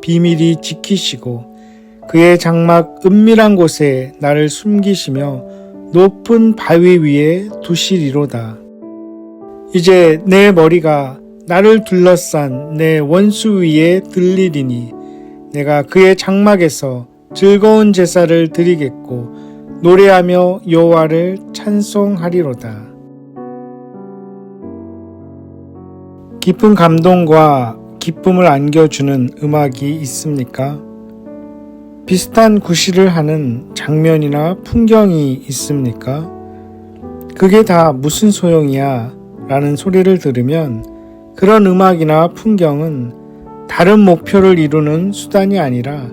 비밀히 지키시고 그의 장막 은밀한 곳에 나를 숨기시며 높은 바위 위에 두시리로다. 이제 내 머리가 나를 둘러싼 내 원수 위에 들리리니 내가 그의 장막에서 즐거운 제사를 드리겠고 노래하며 여호와를 찬송하리로다. 깊은 감동과 기쁨을 안겨주는 음악이 있습니까? 비슷한 구실을 하는 장면이나 풍경이 있습니까? 그게 다 무슨 소용이야? 라는 소리를 들으면 그런 음악이나 풍경은 다른 목표를 이루는 수단이 아니라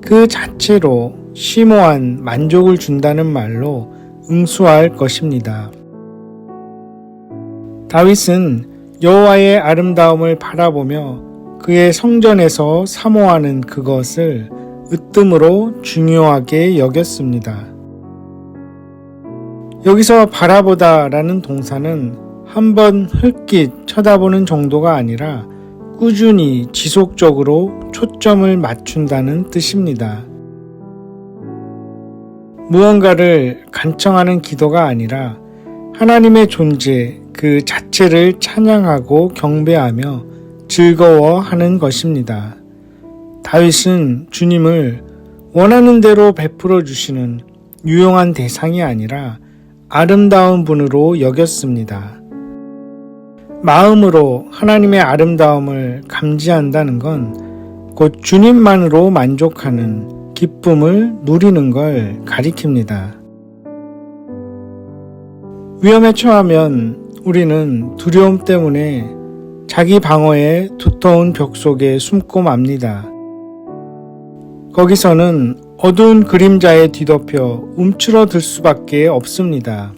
그 자체로 심오한 만족을 준다는 말로 응수할 것입니다. 다윗은 여호와의 아름다움을 바라보며 그의 성전에서 사모하는 그것을 으뜸으로 중요하게 여겼습니다. 여기서 바라보다라는 동사는 한 번 흘낏 쳐다보는 정도가 아니라 꾸준히 지속적으로 초점을 맞춘다는 뜻입니다. 무언가를 간청하는 기도가 아니라 하나님의 존재 그 자체를 찬양하고 경배하며 즐거워하는 것입니다. 다윗은 주님을 원하는 대로 베풀어 주시는 유용한 대상이 아니라 아름다운 분으로 여겼습니다. 마음으로 하나님의 아름다움을 감지한다는 건 곧 주님만으로 만족하는 기쁨을 누리는 걸 가리킵니다. 위험에 처하면 우리는 두려움 때문에 자기 방어의 두터운 벽 속에 숨고 맙니다. 거기서는 어두운 그림자에 뒤덮여 움츠러들 수밖에 없습니다.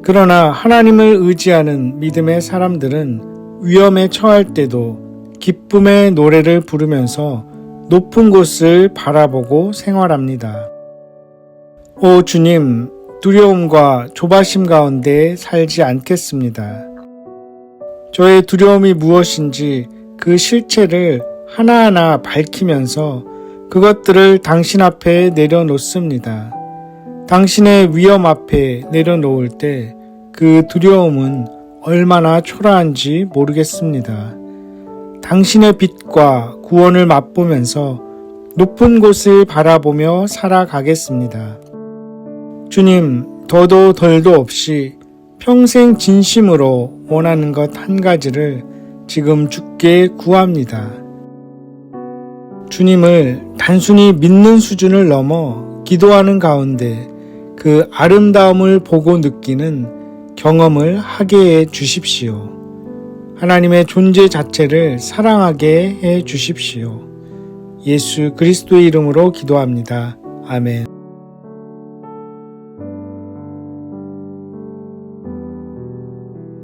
그러나 하나님을 의지하는 믿음의 사람들은 위험에 처할 때도 기쁨의 노래를 부르면서 높은 곳을 바라보고 생활합니다. 오 주님, 두려움과 조바심 가운데 살지 않겠습니다. 저의 두려움이 무엇인지 그 실체를 하나하나 밝히면서 그것들을 당신 앞에 내려놓습니다. 당신의 위험 앞에 내려놓을 때 그 두려움은 얼마나 초라한지 모르겠습니다. 당신의 빛과 구원을 맛보면서 높은 곳을 바라보며 살아가겠습니다. 주님, 더도 덜도 없이 평생 진심으로 원하는 것 한 가지를 지금 주께 구합니다. 주님을 단순히 믿는 수준을 넘어 기도하는 가운데 그 아름다움을 보고 느끼는 경험을 하게 해 주십시오. 하나님의 존재 자체를 사랑하게 해 주십시오. 예수 그리스도의 이름으로 기도합니다. 아멘.